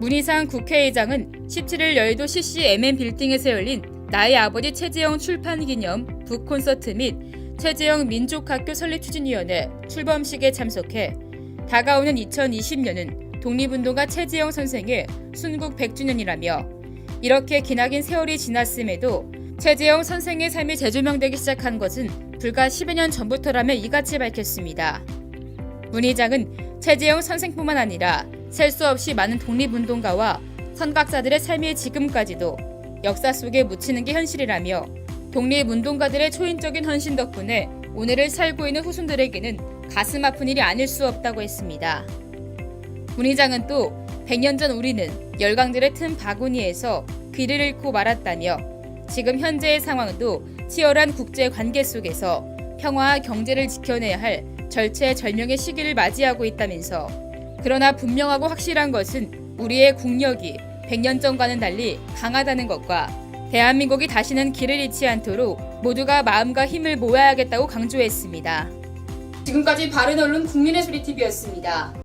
문희상 국회의장은 17일 여의도 CCMM 빌딩에서 열린 나의 아버지 최재형 출판 기념 북콘서트 및 최재형 민족학교 설립 추진위원회 출범식에 참석해 다가오는 2020년은 독립운동가 최재형 선생의 순국 100주년이라며 이렇게 기나긴 세월이 지났음에도 최재형 선생의 삶이 재조명되기 시작한 것은 불과 10여 년 전부터라며 이같이 밝혔습니다. 문 의장은 최재형 선생뿐만 아니라 셀 수 없이 많은 독립운동가와 선각자들의 삶이 지금까지도 역사 속에 묻히는 게 현실이라며 독립운동가들의 초인적인 헌신 덕분에 오늘을 살고 있는 후손들에게는 가슴 아픈 일이 아닐 수 없다고 했습니다. 문 의장은 또 100년 전 우리는 열강들의 틈 바구니에서 길을 잃고 말았다며 지금 현재의 상황도 치열한 국제 관계 속에서 평화와 경제를 지켜내야 할 절체절명의 시기를 맞이하고 있다면서 그러나 분명하고 확실한 것은 우리의 국력이 100년 전과는 달리 강하다는 것과 대한민국이 다시는 길을 잃지 않도록 모두가 마음과 힘을 모아야겠다고 강조했습니다. 지금까지 바른 언론 국민의 소리 TV였습니다.